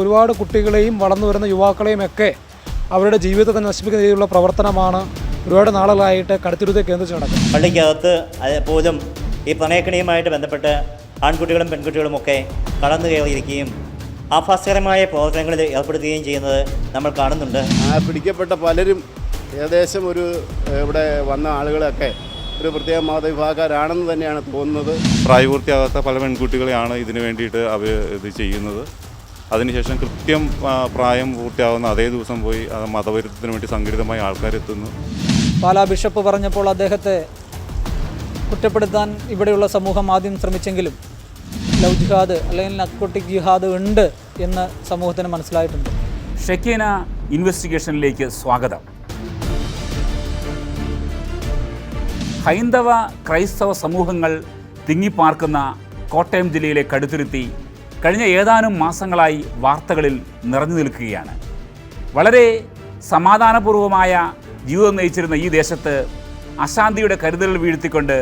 ഒരുപാട് കുട്ടികളെയും വളർന്നു വരുന്ന യുവാക്കളെയും ഒക്കെ അവരുടെ ജീവിതത്തെ നശിപ്പിക്കുന്ന രീതിയിലുള്ള പ്രവർത്തനമാണ് ഒരുപാട് നാളുകളായിട്ട് കടുത്തുരുത്തെ കേന്ദ്രിച്ച് നടക്കുന്നത്. പള്ളിക്കകത്ത് പോലും ഈ പ്രണയക്കണിയുമായിട്ട് ബന്ധപ്പെട്ട് ആൺകുട്ടികളും പെൺകുട്ടികളും ഒക്കെ കടന്നു കയറിയിരിക്കുകയും ആഭാസകരമായ പ്രവർത്തനങ്ങളിൽ ഏർപ്പെടുത്തുകയും ചെയ്യുന്നത് നമ്മൾ കാണുന്നുണ്ട്. ആ പിടിക്കപ്പെട്ട പലരും ഏകദേശം ഒരു ഇവിടെ വന്ന ആളുകളൊക്കെ ഒരു പ്രത്യേക മതവിഭാഗക്കാരാണെന്ന് തന്നെയാണ് തോന്നുന്നത്. പ്രായപൂർത്തിയാകാത്ത പല പെൺകുട്ടികളെയാണ് ഇതിനു വേണ്ടിയിട്ട് അവർ ഇത് ചെയ്യുന്നത്. അതിനുശേഷം കൃത്യം പ്രായം പൂർത്തിയാവുന്ന അതേ ദിവസം പോയി മതവിരുദ്ധത്തിന് വേണ്ടി സംഘടിതമായി ആൾക്കാരെത്തുന്നു. പാലാ ബിഷപ്പ് പറഞ്ഞപ്പോൾ അദ്ദേഹത്തെ കുറ്റപ്പെടുത്താൻ ഇവിടെയുള്ള സമൂഹം ആദ്യം ശ്രമിച്ചെങ്കിലും ലവ് ജിഹാദ് അല്ലെങ്കിൽ നക്കോട്ടിക് ജിഹാദ് ഉണ്ട് എന്ന് സമൂഹത്തിന് മനസ്സിലായിട്ടുണ്ട്. ഷെക്കീന ഇൻവെസ്റ്റിഗേഷനിലേക്ക് സ്വാഗതം. ഹൈന്ദവ ക്രൈസ്തവ സമൂഹങ്ങൾ തിങ്ങിപ്പാർക്കുന്ന കോട്ടയം ജില്ലയിലെ കടുത്തുരുത്തി കഴിഞ്ഞ ഏതാനും മാസങ്ങളായി വാർത്തകളിൽ നിറഞ്ഞു നിൽക്കുകയാണ്. വളരെ സമാധാനപൂർവമായ ജീവിതം നയിച്ചിരുന്ന ഈ ദേശത്ത് അശാന്തിയുടെ കരുതൽ വീഴ്ത്തിക്കൊണ്ട്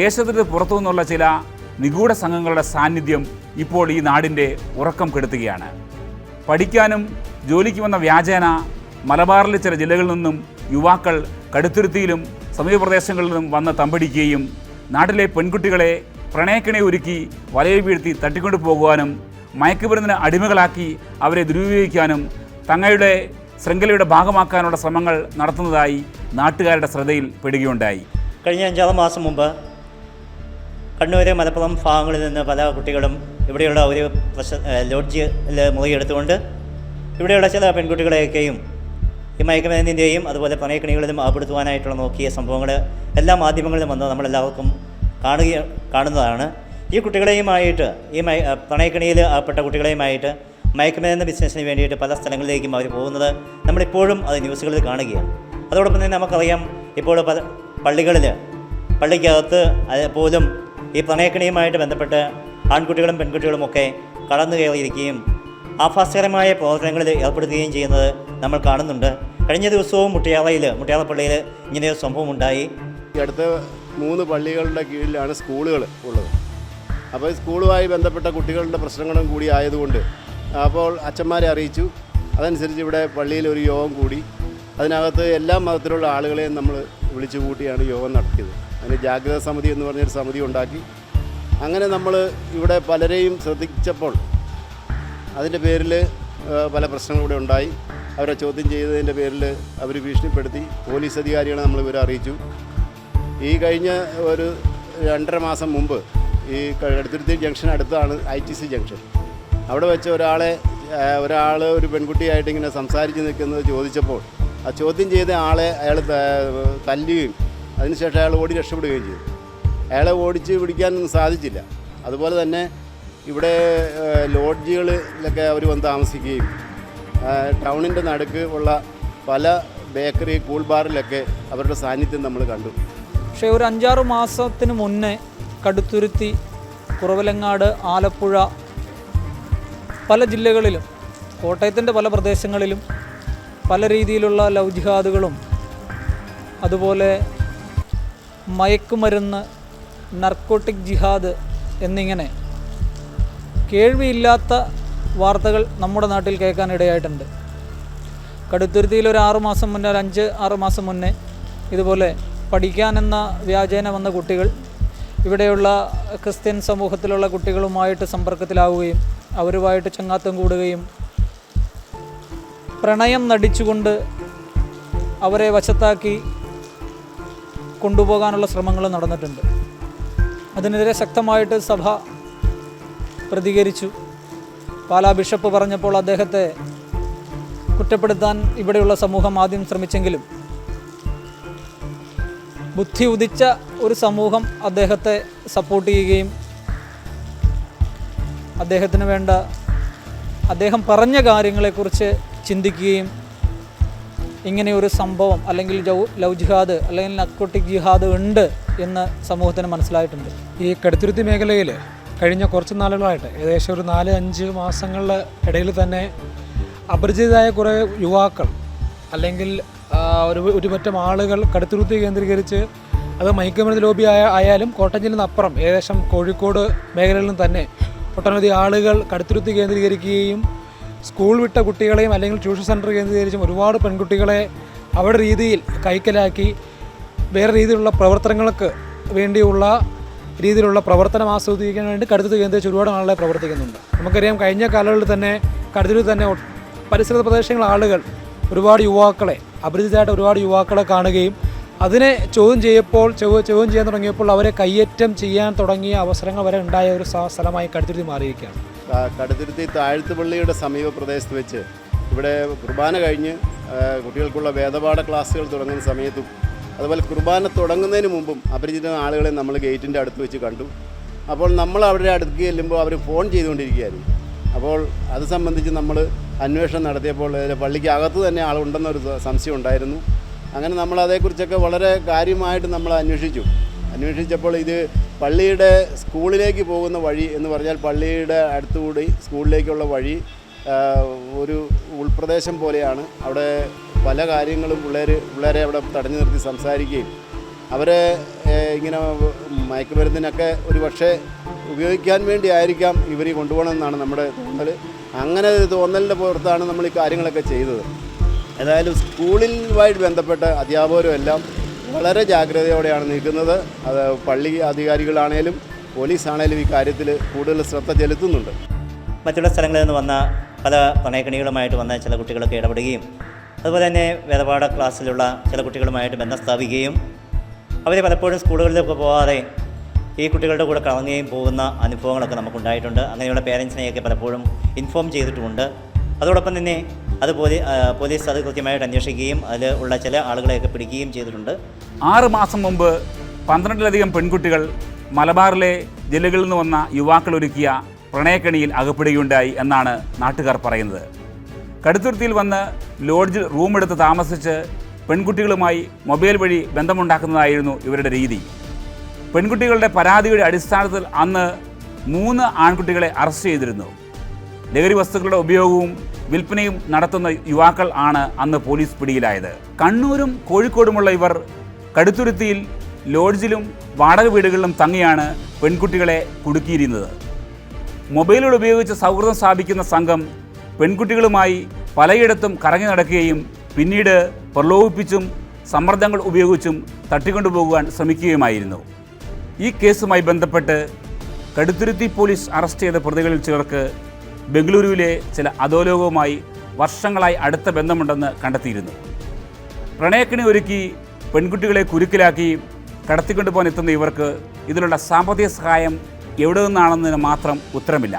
ദേശത്തിന് പുറത്തു നിന്നുള്ള ചില നിഗൂഢ സംഘങ്ങളുടെ സാന്നിധ്യം ഇപ്പോൾ ഈ നാടിന്റെ ഉറക്കം കെടുത്തുകയാണ്. പഠിക്കാനും ജോലിക്ക് വന്ന വ്യാജേന മലബാറിലെ ചില ജില്ലകളിൽ നിന്നും യുവാക്കൾ കടുത്തുരുത്തിയിലും സമീപപ്രദേശങ്ങളിൽ നിന്നും വന്ന് തമ്പടിക്കുകയും നാട്ടിലെ പെൺകുട്ടികളെ പ്രണയക്കിണി ഒരുക്കി വലയിൽ വീഴ്ത്തി തട്ടിക്കൊണ്ടു പോകുവാനും മയക്കുമരുന്നിന് അടിമകളാക്കി അവരെ ദുരുപയോഗിക്കാനും തങ്ങളുടെ ശൃംഖലയുടെ ഭാഗമാക്കാനുള്ള ശ്രമങ്ങൾ നടത്തുന്നതായി നാട്ടുകാരുടെ ശ്രദ്ധയിൽ പെടുകയുണ്ടായി. കഴിഞ്ഞ അഞ്ചാറ് മാസം മുമ്പ് കണ്ണൂർ മലപ്പുറം ഭാഗങ്ങളിൽ നിന്ന് പല കുട്ടികളും ഇവിടെയുള്ള ഒരു പ്രശ ലോഡ്ജിൽ മുറിയെടുത്തുകൊണ്ട് ഇവിടെയുള്ള ചില പെൺകുട്ടികളെയൊക്കെയും ഈ മയക്കുമരുന്നിന്റെയും അതുപോലെ പ്രണയക്കണികളിലും ആപ്പെടുത്തുവാനായിട്ടുള്ള നോക്കിയ സംഭവങ്ങൾ എല്ലാ മാധ്യമങ്ങളിലും വന്ന്. നമ്മളെല്ലാവർക്കും കാണുക കാണുന്നതാണ്. ഈ കുട്ടികളെയുമായിട്ട് ഈ മയ പ്രണയക്കണിയിൽ പെട്ട കുട്ടികളെയുമായിട്ട് മയക്കുമരുന്ന് ബിസിനസ്സിന് വേണ്ടിയിട്ട് പല സ്ഥലങ്ങളിലേക്കും അവർ പോകുന്നത് നമ്മളിപ്പോഴും അത് ന്യൂസുകളിൽ കാണുകയാണ്. അതോടൊപ്പം തന്നെ നമുക്കറിയാം ഇപ്പോൾ പല പള്ളികളിൽ പള്ളിക്കകത്ത് പോലും ഈ പ്രണയക്കണിയുമായിട്ട് ബന്ധപ്പെട്ട് ആൺകുട്ടികളും പെൺകുട്ടികളും ഒക്കെ കടന്നു കയറിയിരിക്കുകയും ആഭാസകരമായ പ്രവർത്തനങ്ങളിൽ ഏർപ്പെടുത്തുകയും ചെയ്യുന്നത് നമ്മൾ കാണുന്നുണ്ട്. കഴിഞ്ഞ ദിവസവും മുട്ടിയാളയിൽ മുട്ടിയാളപ്പള്ളിയിൽ ഇങ്ങനെയൊരു സംഭവം ഉണ്ടായി അടുത്ത മൂന്ന് പള്ളികളുടെ കീഴിലാണ് സ്കൂളുകൾ ഉള്ളത്. അപ്പോൾ സ്കൂളുമായി ബന്ധപ്പെട്ട കുട്ടികളുടെ പ്രശ്നങ്ങളും കൂടി ആയതുകൊണ്ട് അപ്പോൾ അച്ഛന്മാരെ അറിയിച്ചു. അതനുസരിച്ച് ഇവിടെ പള്ളിയിൽ ഒരു യോഗം കൂടി. അതിനകത്ത് എല്ലാ മതത്തിലുള്ള ആളുകളെയും നമ്മൾ വിളിച്ചു കൂട്ടിയാണ് യോഗം നടത്തിയത്. അതിന് ജാഗ്രതാ സമിതി എന്ന് പറഞ്ഞൊരു സമിതി ഉണ്ടാക്കി. അങ്ങനെ നമ്മൾ ഇവിടെ പലരെയും ശ്രദ്ധിച്ചപ്പോൾ അതിന്റെ പേരിൽ പല പ്രശ്നങ്ങളും ഇവിടെ ഉണ്ടായി. അവരെ ചോദ്യം ചെയ്തതിന്റെ പേരിൽ അവർ ഭീഷണിപ്പെടുത്തി. പോലീസ് അധികാരികളെ നമ്മൾ ഇവരെ അറിയിച്ചു. ഈ കഴിഞ്ഞ ഒരു രണ്ടര മാസം മുമ്പ് ഈ കടുത്തുരുത്തി ജംഗ്ഷൻ അടുത്താണ് ഐ ടി സി ജംഗ്ഷൻ. അവിടെ വെച്ച് ഒരാളെ ഒരാൾ ഒരു പെൺകുട്ടിയായിട്ട് ഇങ്ങനെ സംസാരിച്ച് നിൽക്കുന്നത് ചോദിച്ചപ്പോൾ ആ ചോദ്യം ചെയ്ത ആളെ അയാൾ തല്ലുകയും അതിനുശേഷം അയാൾ ഓടി രക്ഷപ്പെടുകയും ചെയ്തു. അയാളെ ഓടിച്ച് പിടിക്കാനൊന്നും സാധിച്ചില്ല. അതുപോലെ തന്നെ ഇവിടെ ലോഡ്ജുകളിലൊക്കെ അവർ വന്ന് താമസിക്കുകയും ടൗണിന്റെ നടുക്ക് ഉള്ള പല ബേക്കറി കൂൾ ബാറിലൊക്കെ അവരുടെ സാന്നിധ്യം നമ്മൾ കണ്ടു. പക്ഷേ ഒരു അഞ്ചാറ് മാസത്തിന് മുന്നേ കടുത്തുരുത്തി കുറവലങ്ങാട് ആലപ്പുഴ പല ജില്ലകളിലും കോട്ടയത്തിന്റെ പല പ്രദേശങ്ങളിലും പല രീതിയിലുള്ള ലവ് ജിഹാദുകളും അതുപോലെ മയക്കുമരുന്ന് നർക്കോട്ടിക് ജിഹാദ് എന്നിങ്ങനെ കേൾവിയില്ലാത്ത വാർത്തകൾ നമ്മുടെ നാട്ടിൽ കേൾക്കാൻ ഇടയായിട്ടുണ്ട് കടുത്തുരുത്തിയിൽ ഒരു ആറു മാസം മുന്നേ ഒരു അഞ്ച് ആറ് മാസം മുന്നേ ഇതുപോലെ പഠിക്കാനെന്ന വ്യാജേന വന്ന കുട്ടികൾ ഇവിടെയുള്ള ക്രിസ്ത്യൻ സമൂഹത്തിലുള്ള കുട്ടികളുമായിട്ട് സമ്പർക്കത്തിലാവുകയും അവരുമായിട്ട് ചങ്ങാത്തം കൂടുകയും പ്രണയം നടിച്ചുകൊണ്ട് അവരെ വശത്താക്കി കൊണ്ടുപോകാനുള്ള ശ്രമങ്ങൾ നടന്നിട്ടുണ്ട്. അതിനെതിരെ ശക്തമായിട്ട് സഭ പ്രതികരിച്ചു. പാലാ ബിഷപ്പ് പറഞ്ഞപ്പോൾ അദ്ദേഹത്തെ കുറ്റപ്പെടുത്താൻ ഇവിടെയുള്ള സമൂഹം ആദ്യം ശ്രമിച്ചെങ്കിലും ബുദ്ധി ഉദിച്ച ഒരു സമൂഹം അദ്ദേഹത്തെ സപ്പോർട്ട് ചെയ്യുകയും അദ്ദേഹത്തിന് വേണ്ട അദ്ദേഹം പറഞ്ഞ കാര്യങ്ങളെക്കുറിച്ച് ചിന്തിക്കുകയും ഇങ്ങനെ ഒരു സംഭവം അല്ലെങ്കിൽ ജൗ ലവ് ജിഹാദ് അല്ലെങ്കിൽ നക്കോട്ടിക് ജിഹാദ് ഉണ്ട് എന്ന് സമൂഹത്തിന് മനസ്സിലായിട്ടുണ്ട്. ഈ കടുത്തുരുത്തി മേഖലയിൽ കഴിഞ്ഞ കുറച്ച് നാളുകളായിട്ട് ഏകദേശം ഒരു നാല് അഞ്ച് മാസങ്ങളുടെ ഇടയിൽ തന്നെ അപരിചിതരായ കുറേ യുവാക്കൾ അല്ലെങ്കിൽ ഒരു ഒരുപറ്റം ആളുകൾ കടുത്തുരുത്തി കേന്ദ്രീകരിച്ച് അത് മയക്കുമരുന്ന് ലോബി ആയ ആയാലും കോട്ടയം ജില്ലയിൽ അപ്പുറം ഏകദേശം കോഴിക്കോട് നിന്ന് തന്നെ ഒട്ടനവധി ആളുകൾ കടുത്തുരുത്തി കേന്ദ്രീകരിക്കുകയും സ്കൂൾ വിട്ട കുട്ടികളെയും അല്ലെങ്കിൽ ട്യൂഷൻ സെന്റർ കേന്ദ്രീകരിച്ചും ഒരുപാട് പെൺകുട്ടികളെ അവരുടെ രീതിയിൽ കൈക്കലാക്കി വേറെ രീതിയിലുള്ള പ്രവർത്തനങ്ങൾക്ക് വേണ്ടിയുള്ള രീതിയിലുള്ള പ്രവർത്തനം ആസ്വദിക്കാൻ വേണ്ടി കടുത്തുരുത്തി കേന്ദ്രീകരിച്ച് ഒരുപാട് ആളുകളെ പ്രവർത്തിക്കുന്നുണ്ട്. നമുക്കറിയാം കഴിഞ്ഞ കാലങ്ങളിൽ തന്നെ കടുത്തിൽ തന്നെ പരിസര പ്രദേശങ്ങളിലെ ആളുകൾ ഒരുപാട് യുവാക്കളെ അപരിചിതരായിട്ട് ഒരുപാട് യുവാക്കളെ കാണുകയും അതിനെ ചോദ്യം ചെയ്യപ്പോൾ ചോദ്യം ചെയ്യാൻ തുടങ്ങിയപ്പോൾ അവരെ കയ്യേറ്റം ചെയ്യാൻ തുടങ്ങിയ അവസരങ്ങൾ വരെ ഉണ്ടായ ഒരു സ്ഥലമായി കടുത്തിരുത്തി മാറിയിരിക്കുകയാണ്. കടുത്തിരുത്തി താഴ്ത്തുപള്ളിയുടെ സമീപ പ്രദേശത്ത് വെച്ച് ഇവിടെ കുർബാന കഴിഞ്ഞ് കുട്ടികൾക്കുള്ള വേദപാഠ ക്ലാസ്സുകൾ തുടങ്ങുന്ന സമയത്തും അതുപോലെ കുർബാന തുടങ്ങുന്നതിന് മുമ്പും അപരിചിത ആളുകളെ നമ്മൾ ഗേറ്റിന്റെ അടുത്ത് വെച്ച് കണ്ടു. അപ്പോൾ നമ്മൾ അവരുടെ അടുത്ത് ചെല്ലുമ്പോൾ അവർ ഫോൺ ചെയ്തുകൊണ്ടിരിക്കുകയായിരുന്നു. അപ്പോൾ അത് സംബന്ധിച്ച് നമ്മൾ അന്വേഷണം നടത്തിയപ്പോൾ പള്ളിക്കകത്ത് തന്നെ ആളുണ്ടെന്നൊരു സംശയം ഉണ്ടായിരുന്നു. അങ്ങനെ നമ്മൾ അതേക്കുറിച്ചൊക്കെ വളരെ കാര്യമായിട്ട് നമ്മൾ അന്വേഷിച്ചു. അന്വേഷിച്ചപ്പോൾ ഇത് പള്ളിയുടെ സ്കൂളിലേക്ക് പോകുന്ന വഴി എന്ന് പറഞ്ഞാൽ പള്ളിയുടെ അടുത്തുകൂടി സ്കൂളിലേക്കുള്ള വഴി ഒരു ഉൾപ്രദേശം പോലെയാണ്. അവിടെ പല കാര്യങ്ങളും പിള്ളേർ പിള്ളേരെ അവിടെ തടഞ്ഞു നിർത്തി സംസാരിക്കുകയും അവരെ ഇങ്ങനെ മയക്കുമരുന്നിനൊക്കെ ഒരു പക്ഷേ ഉപയോഗിക്കാൻ വേണ്ടിയായിരിക്കാം ഇവർ കൊണ്ടുപോകണമെന്നാണ് നമ്മുടെ തോന്നൽ അങ്ങനെ ഒരു തോന്നലിന്റെ പുറത്താണ് നമ്മൾ ഈ കാര്യങ്ങളൊക്കെ ചെയ്തത്. ഏതായാലും സ്കൂളിലുമായിട്ട് ബന്ധപ്പെട്ട അധ്യാപകരും എല്ലാം വളരെ ജാഗ്രതയോടെയാണ് നിൽക്കുന്നത്. അത് പള്ളി അധികാരികളാണേലും പോലീസാണേലും ഈ കാര്യത്തിൽ കൂടുതൽ ശ്രദ്ധ ചെലുത്തുന്നുണ്ട്. മറ്റുള്ള സ്ഥലങ്ങളിൽ നിന്ന് വന്ന പല പ്രണയക്കണികളുമായിട്ട് വന്ന ചില കുട്ടികളൊക്കെ ഇടപെടുകയും അതുപോലെ തന്നെ വേദപാഠ ക്ലാസ്സിലുള്ള ചില കുട്ടികളുമായിട്ട് ബന്ധം സ്ഥാപിക്കുകയും അവർ പലപ്പോഴും സ്കൂളുകളിലൊക്കെ പോകാതെ ഈ കുട്ടികളുടെ കൂടെ കറങ്ങുകയും പോകുന്ന അനുഭവങ്ങളൊക്കെ നമുക്കുണ്ടായിട്ടുണ്ട്. അങ്ങനെയുള്ള പേരൻസിനെയൊക്കെ പലപ്പോഴും ഇൻഫോം ചെയ്തിട്ടുമുണ്ട്. അതോടൊപ്പം തന്നെ അത് പോലീ പോലീസ് അത് കൃത്യമായിട്ട് അന്വേഷിക്കുകയും അതിൽ ഉള്ള ചില ആളുകളെയൊക്കെ പിടിക്കുകയും ചെയ്തിട്ടുണ്ട്. ആറ് മാസം മുമ്പ് പന്ത്രണ്ടിലധികം പെൺകുട്ടികൾ മലബാറിലെ ജില്ലകളിൽ നിന്ന് വന്ന യുവാക്കൾ ഒരുക്കിയ പ്രണയക്കണിയിൽ അകപ്പെടുകയുണ്ടായി എന്നാണ് നാട്ടുകാർ പറയുന്നത്. കടുത്തുരുത്തിയിൽ വന്ന് ലോഡ്ജിൽ റൂമെടുത്ത് താമസിച്ച് പെൺകുട്ടികളുമായി മൊബൈൽ വഴി ബന്ധമുണ്ടാക്കുന്നതായിരുന്നു ഇവരുടെ രീതി. പെൺകുട്ടികളുടെ പരാതിയുടെ അടിസ്ഥാനത്തിൽ അന്ന് മൂന്ന് ആൺകുട്ടികളെ അറസ്റ്റ് ചെയ്തിരുന്നു. ലഹരി വസ്തുക്കളുടെ ഉപയോഗവും വിൽപ്പനയും നടത്തുന്ന യുവാക്കൾ ആണ് അന്ന് പോലീസ് പിടിയിലായത്. കണ്ണൂരും കോഴിക്കോടുമുള്ള ഇവർ കടുത്തുരുത്തിയിൽ ലോഡ്ജിലും വാടക വീടുകളിലും തങ്ങിയാണ് പെൺകുട്ടികളെ കുടുക്കിയിരുന്നത്. മൊബൈലുകൾ ഉപയോഗിച്ച് സൗഹൃദം സ്ഥാപിക്കുന്ന സംഘം പെൺകുട്ടികളുമായി പലയിടത്തും കറങ്ങി നടക്കുകയും പിന്നീട് പ്രലോഭിപ്പിച്ചും സമ്മർദ്ദങ്ങൾ ഉപയോഗിച്ചും തട്ടിക്കൊണ്ടുപോകുവാൻ ശ്രമിക്കുകയുമായിരുന്നു. ഈ കേസുമായി ബന്ധപ്പെട്ട് കടുത്തുരുത്തി പോലീസ് അറസ്റ്റ് ചെയ്ത പ്രതികളിൽ ചിലർക്ക് ബംഗളൂരുവിലെ ചില അധോലോകവുമായി വർഷങ്ങളായി അടുത്ത ബന്ധമുണ്ടെന്ന് കണ്ടെത്തിയിരുന്നു. പ്രണയക്കിണി ഒരുക്കി പെൺകുട്ടികളെ കുരുക്കിലാക്കി കടത്തിക്കൊണ്ടുപോകാൻ എത്തുന്ന ഇവർക്ക് ഇതിലുള്ള സാമ്പത്തിക സഹായം എവിടെ നിന്നാണെന്നതിന് മാത്രം ഉത്തരമില്ല.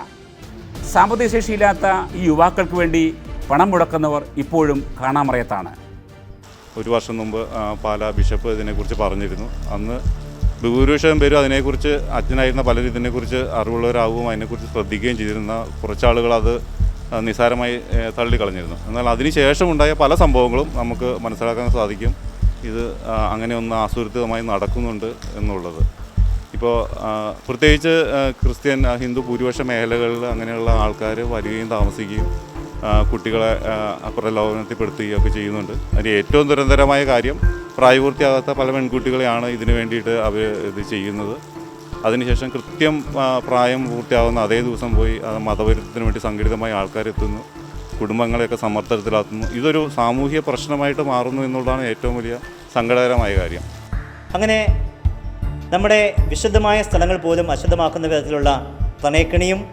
സാമ്പത്തിക ശേഷിയില്ലാത്ത ഈ യുവാക്കൾക്ക് വേണ്ടി പണം മുടക്കുന്നവർ ഇപ്പോഴും കാണാമറയത്താണ്. ഒരു വർഷം മുമ്പ് പാലാ ബിഷപ്പ് ഇതിനെക്കുറിച്ച് പറഞ്ഞിരുന്നു. അന്ന് ഭൂരിപക്ഷം പേരും അതിനെക്കുറിച്ച് അച്ഛനായിരുന്ന പലരും ഇതിനെക്കുറിച്ച് അറിവുള്ളവരാകുകയും അതിനെക്കുറിച്ച് ശ്രദ്ധിക്കുകയും ചെയ്തിരുന്ന കുറച്ചാളുകൾ അത് നിസാരമായി തള്ളിക്കളഞ്ഞിരുന്നു. എന്നാൽ അതിനുശേഷം ഉണ്ടായ പല സംഭവങ്ങളും നമുക്ക് മനസ്സിലാക്കാൻ സാധിക്കും. ഇത് അങ്ങനെ ഒന്ന് ആസൂത്രിതമായി നടക്കുന്നുണ്ട് എന്നുള്ളത്. ഇപ്പോൾ പ്രത്യേകിച്ച് ക്രിസ്ത്യൻ ഹിന്ദു ഭൂരിപക്ഷ മേഖലകളിൽ അങ്ങനെയുള്ള ആൾക്കാർ വരികയും താമസിക്കുകയും കുട്ടികളെ പ്രലോഭനത്തിൽപ്പെടുത്തുകയും ഒക്കെ ചെയ്യുന്നുണ്ട്. അതിന് ഏറ്റവും ദുരന്തരമായ കാര്യം പ്രായപൂർത്തിയാകാത്ത പല പെൺകുട്ടികളെയാണ് ഇതിനു വേണ്ടിയിട്ട് അവർ ഇത് ചെയ്യുന്നത്. അതിനുശേഷം കൃത്യം പ്രായം പൂർത്തിയാകുന്ന അതേ ദിവസം പോയി ആ, മതവിരുദ്ധത്തിന് വേണ്ടി സംഘടിതമായ ആൾക്കാരെത്തുന്നു. കുടുംബങ്ങളെയൊക്കെ സമ്മർദ്ദത്തിലാക്കുന്നു ഇതൊരു സാമൂഹ്യ പ്രശ്നമായിട്ട് മാറുന്നു എന്നുള്ളതാണ് ഏറ്റവും വലിയ സങ്കടകരമായ കാര്യം. അങ്ങനെ നമ്മുടെ വിശുദ്ധമായ സ്ഥലങ്ങൾ പോലും അശുദ്ധമാക്കുന്ന വിധത്തിലുള്ള പ്രണയക്കിണിയും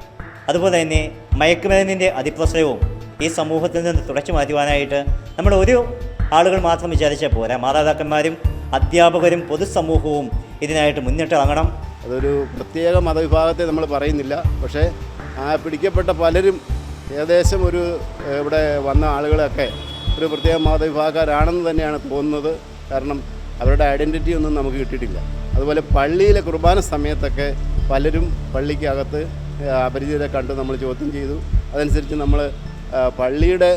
അതുപോലെ തന്നെ മയക്കുമരുന്നിന്റെ അതിപ്രസരവും ഈ സമൂഹത്തിൽ നിന്ന് തുടച്ചു മാറ്റുവാനായിട്ട് നമ്മൾ ഒരു ആളുകൾ മാത്രം വിചാരിച്ചാൽ പോരാ. മാതാപിതാക്കന്മാരും അധ്യാപകരും പൊതുസമൂഹവും ഇതിനായിട്ട് മുന്നിട്ടിറങ്ങണം അതൊരു പ്രത്യേക മതവിഭാഗത്തെ നമ്മൾ പറയുന്നില്ല. പക്ഷേ ആ പിടിക്കപ്പെട്ട പലരും ഏകദേശം ഒരു ഇവിടെ വന്ന ആളുകളൊക്കെ ഒരു പ്രത്യേക മതവിഭാഗക്കാരാണെന്ന് തന്നെയാണ് തോന്നുന്നത്. കാരണം അവരുടെ ഐഡന്റിറ്റി ഒന്നും നമുക്ക് കിട്ടിയിട്ടില്ല. അതുപോലെ പള്ളിയിലെ കുർബാന സമയത്തൊക്കെ പലരും പള്ളിക്കകത്ത് അപരിചിതരെ കണ്ട് നമ്മൾ ചോദ്യം ചെയ്തു. അതനുസരിച്ച് നമ്മൾ പള്ളിയുടെ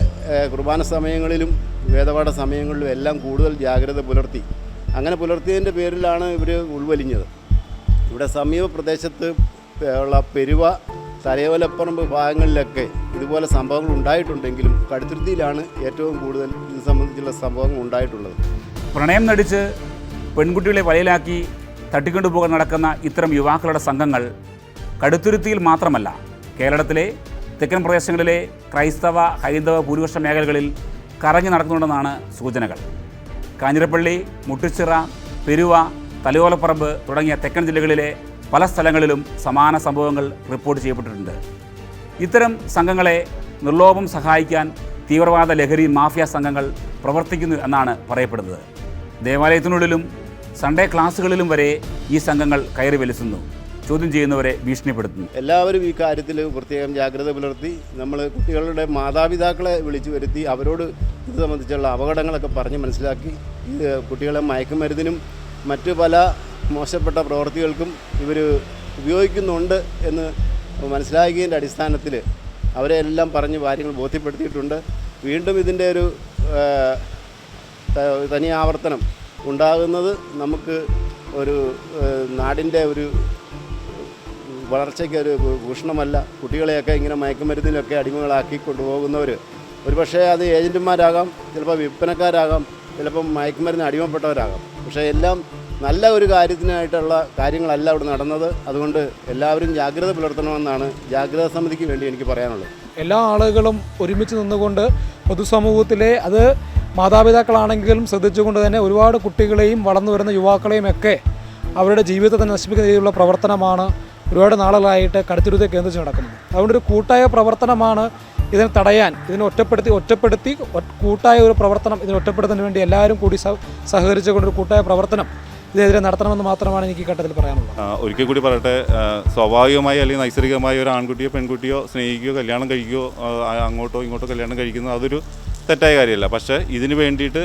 കുർബാന സമയങ്ങളിലും വേദപാഠ സമയങ്ങളിലും എല്ലാം കൂടുതൽ ജാഗ്രത പുലർത്തി. അങ്ങനെ പുലർത്തിയതിന്റെ പേരിലാണ് ഇവർ ഉൾവലിഞ്ഞത്. ഇവിടെ സമീപ പ്രദേശത്ത് ഉള്ള പെരുവ തലയോലപ്പറമ്പ് ഭാഗങ്ങളിലൊക്കെ ഇതുപോലെ സംഭവങ്ങൾ ഉണ്ടായിട്ടുണ്ടെങ്കിലും കടുത്തുരുത്തിയിലാണ് ഏറ്റവും കൂടുതൽ ഇത് സംബന്ധിച്ചുള്ള സംഭവങ്ങൾ ഉണ്ടായിട്ടുള്ളത്. പ്രണയം നടിച്ച് പെൺകുട്ടികളെ വലയിലാക്കി തട്ടിക്കൊണ്ടുപോകാൻ നടക്കുന്ന ഇത്തരം യുവാക്കളുടെ സംഘങ്ങൾ കടുത്തുരുത്തിയിൽ മാത്രമല്ല കേരളത്തിലെ തെക്കൻ പ്രദേശങ്ങളിലെ ക്രൈസ്തവ ഹൈന്ദവ ഭൂരിപക്ഷ മേഖലകളിൽ കറങ്ങി നടക്കുന്നുണ്ടെന്നാണ് സൂചനകൾ. കാഞ്ഞിരപ്പള്ളി മുട്ടുച്ചിറ പെരുവ തലയോലപ്പറമ്പ് തുടങ്ങിയ തെക്കൻ ജില്ലകളിലെ പല സ്ഥലങ്ങളിലും സമാന സംഭവങ്ങൾ റിപ്പോർട്ട് ചെയ്യപ്പെട്ടിട്ടുണ്ട്. ഇത്തരം സംഘങ്ങളെ നിർലോഭം സഹായിക്കാൻ തീവ്രവാദ ലഹരി മാഫിയ സംഘങ്ങൾ പ്രവർത്തിക്കുന്നു എന്നാണ് പറയപ്പെടുന്നത്. ദേവാലയത്തിനുള്ളിലും സൺഡേ ക്ലാസ്സുകളിലും വരെ ഈ സംഘങ്ങൾ കയറി വലിസുന്നു ചോദ്യം ചെയ്യുന്നവരെ ഭീഷണിപ്പെടുത്തുന്നു. എല്ലാവരും ഈ കാര്യത്തിൽ പ്രത്യേകം ജാഗ്രത പുലർത്തി നമ്മൾ കുട്ടികളുടെ മാതാപിതാക്കളെ വിളിച്ചു വരുത്തി അവരോട് ഇത് സംബന്ധിച്ചുള്ള അപകടങ്ങളൊക്കെ പറഞ്ഞ് മനസ്സിലാക്കി ഇത് കുട്ടികളെ മയക്കുമരുന്നിനും മറ്റു പല മോശപ്പെട്ട പ്രവൃത്തികൾക്കും ഇവർ ഉപയോഗിക്കുന്നുണ്ട് എന്ന് മനസ്സിലാക്കിയതിന്റെ അടിസ്ഥാനത്തിൽ അവരെ എല്ലാം പറഞ്ഞ് കാര്യങ്ങൾ ബോധ്യപ്പെടുത്തിയിട്ടുണ്ട്. വീണ്ടും ഇതിന്റെ ഒരു തനി ആവർത്തനം ഉണ്ടാകുന്നത് നമുക്ക് ഒരു നാടിന്റെ ഒരു വളർച്ചയ്ക്ക് ഒരു ഭൂഷണമല്ല. കുട്ടികളെയൊക്കെ ഇങ്ങനെ മയക്കുമരുന്നിലൊക്കെ അടിമകളാക്കി കൊണ്ടുപോകുന്നവർ ഒരുപക്ഷേ അത് ഏജന്റുമാരാകാം ചിലപ്പോൾ വിൽപ്പനക്കാരാകാം ചിലപ്പം മയക്കുമരുന്ന് അടിമപ്പെട്ടവരാകാം. പക്ഷേ എല്ലാം നല്ല ഒരു കാര്യത്തിനായിട്ടുള്ള കാര്യങ്ങളല്ല അവിടെ നടന്നത്. അതുകൊണ്ട് എല്ലാവരും ജാഗ്രത പുലർത്തണമെന്നാണ് ജാഗ്രതാ സമിതിക്ക് വേണ്ടി എനിക്ക് പറയാനുള്ളത്. എല്ലാ ആളുകളും ഒരുമിച്ച് നിന്നുകൊണ്ട് പൊതുസമൂഹത്തിലെ അത് മാതാപിതാക്കളാണെങ്കിലും ശ്രദ്ധിച്ചുകൊണ്ട് തന്നെ ഒരുപാട് കുട്ടികളെയും വളർന്നു വരുന്ന യുവാക്കളെയും ഒക്കെ അവരുടെ ജീവിതത്തെ നശിപ്പിക്കുന്ന രീതിയിലുള്ള പ്രവർത്തനമാണ് ഒരുപാട് നാളുകളായിട്ട് കടുത്തിരുത്തെ കേന്ദ്രിച്ച് നടക്കുന്നത്. അതുകൊണ്ട് ഒരു കൂട്ടായ പ്രവർത്തനമാണ് ഇതിനെ തടയാൻ ഇതിനെ ഒറ്റപ്പെടുത്തി ഒറ്റപ്പെടുത്തി കൂട്ടായ ഒരു പ്രവർത്തനം ഇതിനെ ഒറ്റപ്പെടുത്തുന്നതിന് വേണ്ടി എല്ലാവരും കൂടി സഹ സഹകരിച്ചുകൊണ്ട് ഒരു കൂട്ടായ പ്രവർത്തനം ഇതിനെതിരെ നടത്തണമെന്ന് മാത്രമാണ് എനിക്ക് ഘട്ടത്തിൽ പറയാനുള്ളത്. ഒരിക്കൽ കൂടി പറയട്ടെ സ്വാഭാവികമായി അല്ലെങ്കിൽ നൈസർഗികമായി ഒരു ആൺകുട്ടിയോ പെൺകുട്ടിയോ സ്നേഹിക്കുകയോ കല്യാണം കഴിക്കുകയോ അങ്ങോട്ടോ ഇങ്ങോട്ടോ കല്യാണം കഴിക്കുന്നത് അതൊരു തെറ്റായ കാര്യമല്ല. പക്ഷേ ഇതിനു വേണ്ടിയിട്ട്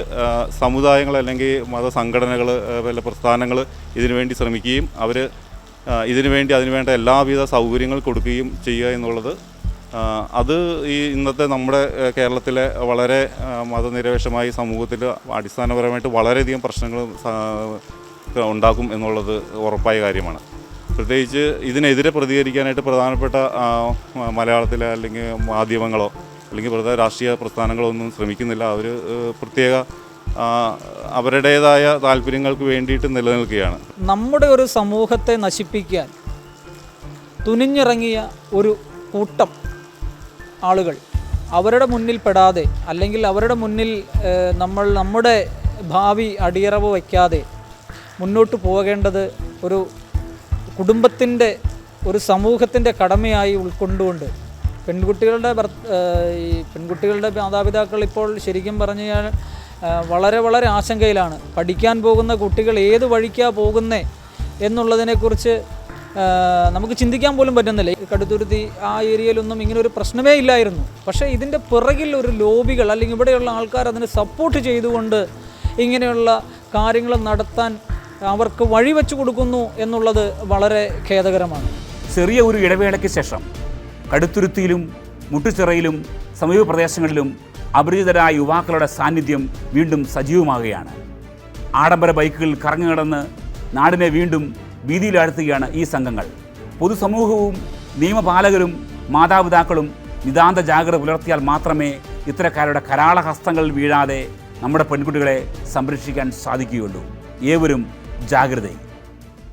സമുദായങ്ങൾ അല്ലെങ്കിൽ മതസംഘടനകൾ വല്ല പ്രസ്ഥാനങ്ങൾ ഇതിനു വേണ്ടി ശ്രമിക്കുകയും അവർ ഇതിനു വേണ്ടി അതിനുവേണ്ട എല്ലാവിധ സൗകര്യങ്ങൾ കൊടുക്കുകയും ചെയ്യുക എന്നുള്ളത് അത് ഈ ഇന്നത്തെ നമ്മുടെ കേരളത്തിലെ വളരെ മതനിരപേക്ഷമായി സമൂഹത്തിൽ അടിസ്ഥാനപരമായിട്ട് വളരെയധികം പ്രശ്നങ്ങൾ ഉണ്ടാക്കും എന്നുള്ളത് ഉറപ്പായ കാര്യമാണ്. പ്രത്യേകിച്ച് ഇതിനെതിരെ പ്രതികരിക്കാനായിട്ട് പ്രധാനപ്പെട്ട മലയാളത്തിലെ അല്ലെങ്കിൽ മാധ്യമങ്ങളോ അല്ലെങ്കിൽ പ്രധാന രാഷ്ട്രീയ പ്രസ്ഥാനങ്ങളോ ഒന്നും ശ്രമിക്കുന്നില്ല. അവർ പ്രത്യേക അവരുടേതായ താല്പര്യങ്ങൾക്ക് വേണ്ടിയിട്ട് നിലനിൽക്കുകയാണ്. നമ്മുടെ ഒരു സമൂഹത്തെ നശിപ്പിക്കാൻ തുനിഞ്ഞിറങ്ങിയ ഒരു കൂട്ടം ആളുകൾ അവരുടെ മുന്നിൽ പെടാതെ അല്ലെങ്കിൽ അവരുടെ മുന്നിൽ നമ്മൾ നമ്മുടെ ഭാവി അടിയറവ് വയ്ക്കാതെ മുന്നോട്ട് പോകേണ്ടത് ഒരു കുടുംബത്തിന്റെ ഒരു സമൂഹത്തിന്റെ കടമയായി ഉൾക്കൊണ്ടുകൊണ്ട് പെൺകുട്ടികളുടെ ഈ പെൺകുട്ടികളുടെ മാതാപിതാക്കൾ ഇപ്പോൾ ശരിക്കും പറഞ്ഞു കഴിഞ്ഞാൽ വളരെ വളരെ ആശങ്കയിലാണ്. പഠിക്കാൻ പോകുന്ന കുട്ടികൾ ഏത് വഴിക്കാണ് പോകുന്നേ എന്നുള്ളതിനെക്കുറിച്ച് നമുക്ക് ചിന്തിക്കാൻ പോലും പറ്റുന്നില്ല. കടുത്തുരുത്തി ആ ഏരിയയിലൊന്നും ഇങ്ങനെ ഒരു പ്രശ്നമേ ഇല്ലായിരുന്നു. പക്ഷേ ഇതിന്റെ പിറകിൽ ഒരു ലോബികൾ അല്ലെങ്കിൽ ഇവിടെയുള്ള ആൾക്കാർ അതിനെ സപ്പോർട്ട് ചെയ്തുകൊണ്ട് ഇങ്ങനെയുള്ള കാര്യങ്ങൾ നടത്താൻ അവർക്ക് വഴിവെച്ചു കൊടുക്കുന്നു എന്നുള്ളത് വളരെ ഖേദകരമാണ്. ചെറിയ ഒരു ഇടവേളയ്ക്ക് ശേഷം കടുത്തുരുത്തിയിലും മുട്ടുചിറയിലും സമീപ പ്രദേശങ്ങളിലും അപരിചിതരായ യുവാക്കളുടെ സാന്നിധ്യം വീണ്ടും സജീവമാകുകയാണ്. ആഡംബര ബൈക്കുകളിൽ കറങ്ങി നടന്ന് നാടിനെ വീണ്ടും വീതിയിലാഴ്ത്തുകയാണ് ഈ സംഘങ്ങൾ. പൊതുസമൂഹവും നിയമപാലകരും മാതാപിതാക്കളും നിതാന്ത ജാഗ്രത പുലർത്തിയാൽ മാത്രമേ ഇത്തരക്കാരുടെ കരാള ഹസ്തങ്ങൾ വീഴാതെ നമ്മുടെ പെൺകുട്ടികളെ സംരക്ഷിക്കാൻ സാധിക്കുകയുള്ളൂ. ഏവരും ജാഗ്രതയും